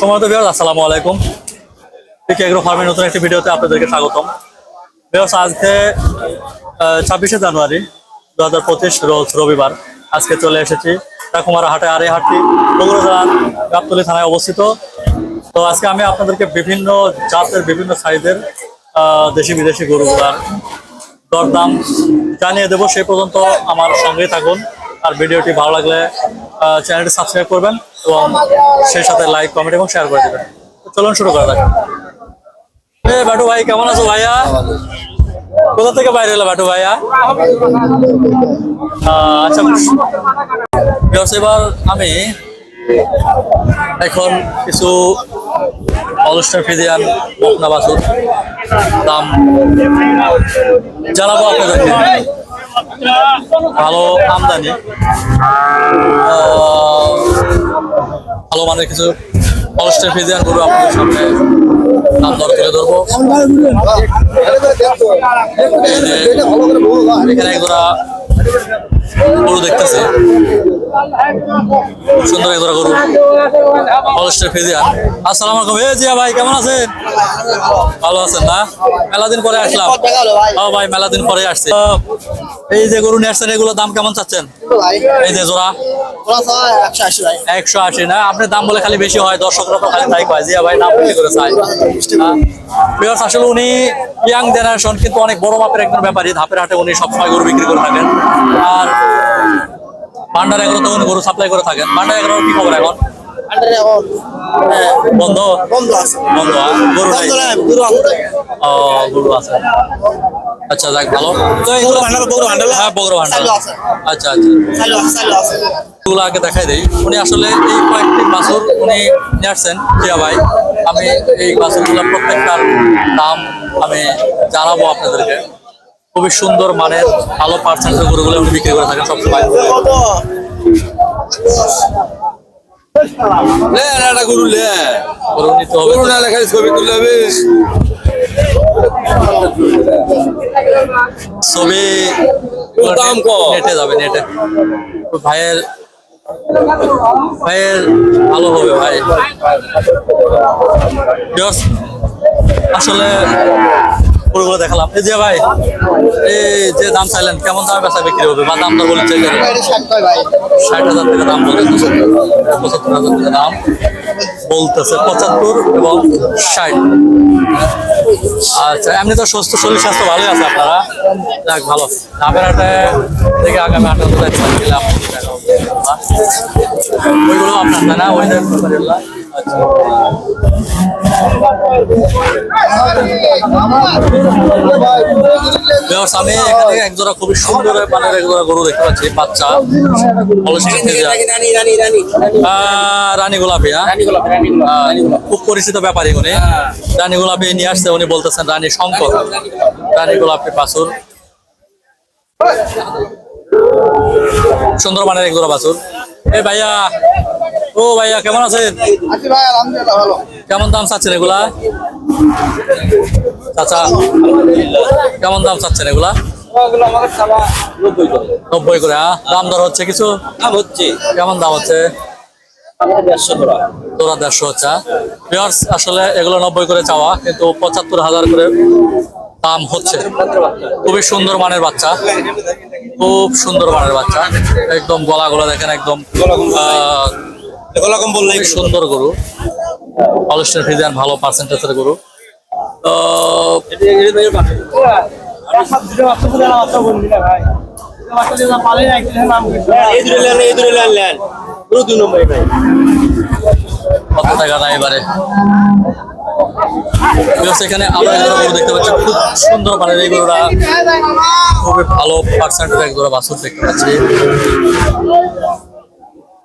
সময়ত বিহার আসসালামু আলাইকুম। ঠিক এগ্রো ফার্মের নতুন একটি ভিডিওতে আপনাদেরকে স্বাগতম। বিহার আজকে ছাব্বিশে জানুয়ারি দু হাজার পঁচিশ রোজ রবিবার। আজকে চলে এসেছি টাকুমারা হাটে, আর হাটটি বগুড়া জেলার গাবতলী থানায় অবস্থিত। তো আজকে আমি আপনাদেরকে বিভিন্ন জাতের, বিভিন্ন সাইজের দেশি বিদেশি গরুগুলার দরদাম জানিয়ে দেবো। সেই পর্যন্ত আমার সঙ্গেই থাকুন। আর ভিডিওটি ভালো লাগলে চ্যানেলটি সাবস্ক্রাইব করবেন এবং সেই সাথে লাইক কমেন্ট এবং শেয়ার করে দেবেন। চলুন শুরু করা যাক। বাটু ভাই, কেমন আছো ভাইয়া? কোথা থেকে বাইরে এলো বাটু ভাইয়া? আচ্ছা এবার আমি। এখন কিছু অনুষ্ঠান ফিজিয়ান বকনা বাসুর দাম জানাব আপনাদেরকে। ভালো আমদানি। ভালো মানের কিছু অনুষ্ঠান ফিজিয়ান গরু আপনাদের সামনে দাম দর তুলে ধরবো। এখানে একজোড়া গরু দেখতেছে। সুন্দর গরু। আসসালামু আলাইকুম। জিয়া ভাই, কেমন আছেন? ভালো আছেন না? পরে আসলাম। ও ভাই পরে এই যে গরু নিয়ে দাম কেমন চাচ্ছেন? এই যে জোড়া। একশো আশি না? আপনি দাম বলে খালি বেশি হয়, দর্শকরা তো খালি তাই কয়। জিয়া ভাই, দাম বেশি করে চাই প্রিয়াস আসলে উনি ইয়াং জেনারেশন, কিন্তু অনেক বড় মাপের একজন ব্যাপারী। ধাপের হাটে উনি সবসময় গরু বিক্রি করে থাকেন। আর ভান্ডার এগুলো তো উনি গরু সাপ্লাই করে থাকেন। ভান্ডার এগুলো কি খবর এখন? বন্ধ? বন্ধ আহ? গরু নাই? ও গরু আছে। আচ্ছা যাক ভালো। তো এগুলো হ্যাঁ বগর ভান্ডার। আচ্ছা আচ্ছা। এগুলো আগে দেখাই দেই। উনি আসলে এই কয়েকটি বাছুর উনি নিয়ে জিয়া ভাই। আমি এই বাছুরগুলো প্রত্যেকটার নাম আমি জানাব আপনাদেরকে। খুবই সুন্দর মানের ভালো পার্সেন্টের গরুগুলো উনি বিক্রি করে থাকেন সবসময়। একটা গরু লে নিতে হবে গরু না ছবি তুলে হবে ছবি দাম কম। নেটে যাবে নেটে। ভাইয়ের ভাইয়ের ভালো হবে ভাই। আসলে পুরোগুলো দেখালাম। এই যে ভাই এই যে দাম চাইলেন কেমন দামে বেচা বিক্রি হবে? বা দাম দর বলে ষাট হাজার টাকা দাম বলতেছে পঁচাত্তর হাজার টাকা দাম বলতেছে পঁচাত্তর এবং ষাট। আচ্ছা এমনি তো সুস্থ শরীর স্বাস্থ্য ভালোই আছে আপনারা। যাক ভালো। ধাপের হাটে থেকে আগামী হাটে তো আপনার ওইগুলো আপনার না? ওই আমি এখানে এক খুবই সুন্দর মানের গরু দেখতে পাচ্ছি বাচ্চা। রানী গোলাপি হ্যাঁ? খুব পরিচিত ব্যাপারী উনি। রানী গোলাপি নিয়ে আসছে উনি বলতেছেন রানী শঙ্কর। রানী গোলাপি বাছুর। সুন্দর মানের এক জোড়া বাছুর। এ ভাইয়া ও ভাইয়া কেমন আছেন? কেমন দাম চাচ্ছেন এগুলা? চাচা কেমন দাম চাচ্ছেন এগুলা? নব্বই করে। দাম দর হচ্ছে কিছু? দাম হচ্ছে। কেমন দাম হচ্ছে? তোরা দেড়শো হচ্ছে আসলে এগুলো নব্বই করে চাওয়া কিন্তু পঁচাত্তর হাজার করে দাম হচ্ছে। খুবই সুন্দর মানের বাচ্চা। খুব সুন্দর মানের বাচ্চা। একদম গলা গলা দেখেন একদম আহ, এগুলো সুন্দর গরু। অলস্টের ফিজিয়ান ভালো পার্সেন্টেজের গরু। তো কত টাকা না এবারে? এখানে গরু দেখতে পাচ্ছি। খুব সুন্দর মানের এই গরুটা। খুবই ভালো পার্সেন্টেজ এক জোড়া বাছুর দেখতে পাচ্ছি।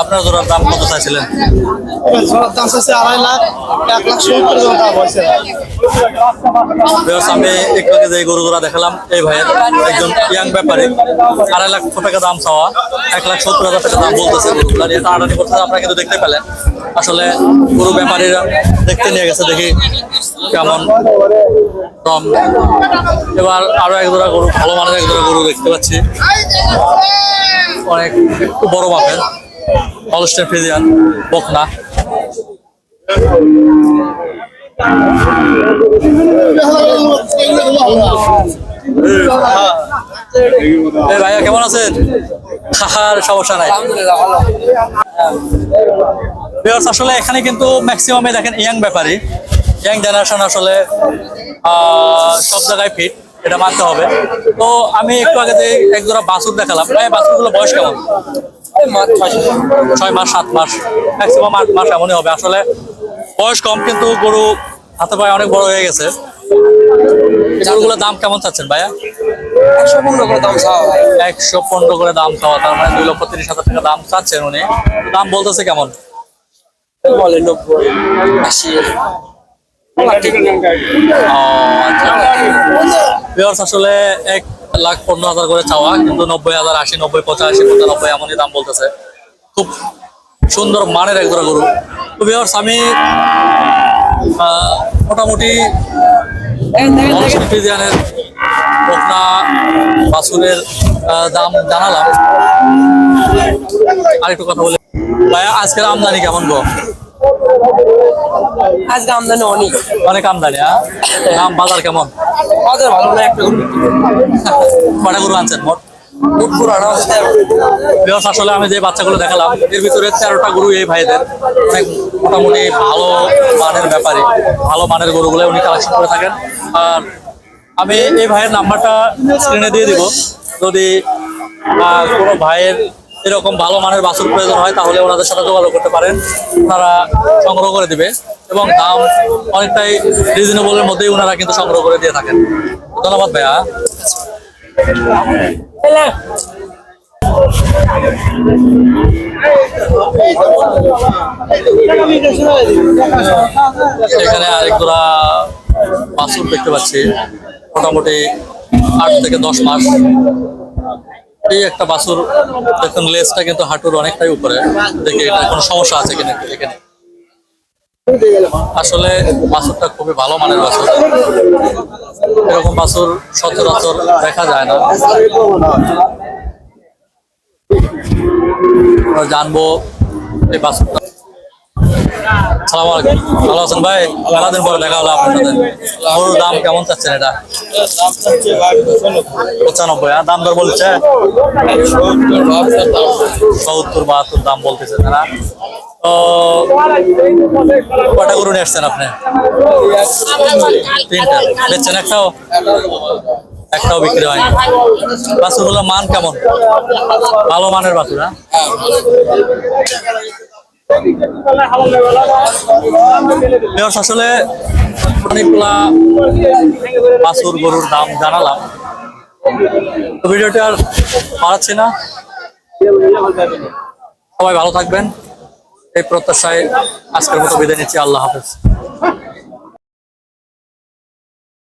আপনার জোড়ার দাম কত চাইছিলেন? ঝড়ের দাম হচ্ছে আড়াই লাখ এক লাখ সত্তর জন দাম হয়েছে। আমি একটু আগে যে গরু জোড়া দেখালাম এই ভাইয়ের একজন ইয়াং ব্যাপারে। আড়াই লাখ টাকা দাম চাওয়া এক লাখ সত্তর হাজার টাকা দাম বলতেছে। গরুগুলার এটা আড়ানি করতেছে আপনারা কিন্তু দেখতে পেলেন। আসলে গরু ব্যাপারীরা দেখতে নিয়ে গেছে দেখি কেমন দাম এবার আরও এক জোড়া গরু ভালো মানের এক জোড়া গরু দেখতে পাচ্ছি। অনেক একটু বড় মাপের। হলস্টেন ফ্রিজিয়ান বকনা। এই ভাইয়া কেমন আছেন? খাহার সমস্যা নাই। আসলে এখানে কিন্তু ম্যাক্সিমামে দেখেন ইয়াং ব্যাপারী। ইয়াং জেনারেশন আসলে সব জায়গায় ফিট এটা মানতে হবে। তো আমি একটু আগে যে এক জোড়া বাছুর দেখালাম এই বাছুরগুলো বয়স কেমন? ছয় মাস। সাত মাস ম্যাক্সিমাম আট মাস এমনই হবে। আসলে বয়স কম কিন্তু গরু হাতে পায়ে অনেক বড় হয়ে গেছে। গরুগুলোর দাম কেমন চাচ্ছেন ভাইয়া? একশো পনেরো করে দাম চাওয়া একশো পনেরো করে দাম চাওয়া তার মানে দুই লক্ষ তিরিশ হাজার টাকা দাম চাচ্ছেন উনি। দাম বলতেছে কেমন? বলে নব্বই আশি আসলে এক লাখ পনেরো হাজার করে চাওয়া কিন্তু নব্বই হাজার আশি নব্বই পঁচাশি পঁচানব্বই এমনই দাম বলতেছে। খুব সুন্দর মানের এক জোড়া গরু। তো আহ, মোটামুটি বাসুরের দাম জানালাম। আরেকটু কথা বলে। ভাইয়া আজকের আমদানি কেমন গো? আজকে আমদানি অনেক। অনেক আমদানি হ্যাঁ? দাম বাজার কেমন? বাজার ভালো না একটা গরু কটা গরু আনছেন মোট? আসলে আমি যে বাচ্চাগুলো দেখালাম এর ভিতরে তেরোটা গরু এই ভাইদের। অনেক মোটামুটি ভালো মানের ব্যাপারে ভালো মানের গরুগুলো উনি কালেকশন করে থাকেন। আর আমি এই ভাইয়ের নাম্বারটা স্ক্রিনে দিয়ে দিব। যদি কোনো ভাইয়ের এরকম ভালো মানের বাছুর প্রয়োজন হয়, তাহলে ওনাদের সাথে যোগাযোগ করতে পারেন। তারা সংগ্রহ করে দিবে এবং দাম অনেকটাই রিজনেবলের মধ্যেই ওনারা কিন্তু সংগ্রহ করে দিয়ে থাকেন। ধন্যবাদ ভাইয়া। এখানে আরেকগুলা বাছুর দেখতে পাচ্ছি। মোটামুটি আট থেকে দশ মাস। এই একটা বাছুর, দেখুন লেজটা কিন্তু হাঁটুর অনেকটাই উপরে। দেখি এটা কোনো সমস্যা আছে কিনা এখানে আসলে বাছুরটা খুবই ভালো মানের বাছুর। এরকম বাছুর সচরাচর দেখা যায় না। জানব এই বাছুরটা। সালাম আলাইকুম। ভালো আছেন ভাই? মেলাদিন পরে দেখা হলো আপনার সাথে। দাম কেমন চাচ্ছেন এটা? পঁচানব্বই। আর দাম দর বলছে? সত্তর, বাহাত্তর দাম বলতেছে তারা। কটা নিয়ে আসছেন আপনি? তিনটা। একটাও? একটাও বিক্রি হয়নি। বাছুরগুলোর মান কেমন? ভালো মানের বাছুর হ্যাঁ? আসলে অনেকগুলা বাছুর গরুর দাম জানালাম। তো ভিডিওটি আর বাড়াচ্ছি না। সবাই ভালো থাকবেন। এই প্রত্যাশায় আজকের মতো বিদায় নিচ্ছি। আল্লাহ হাফেজ।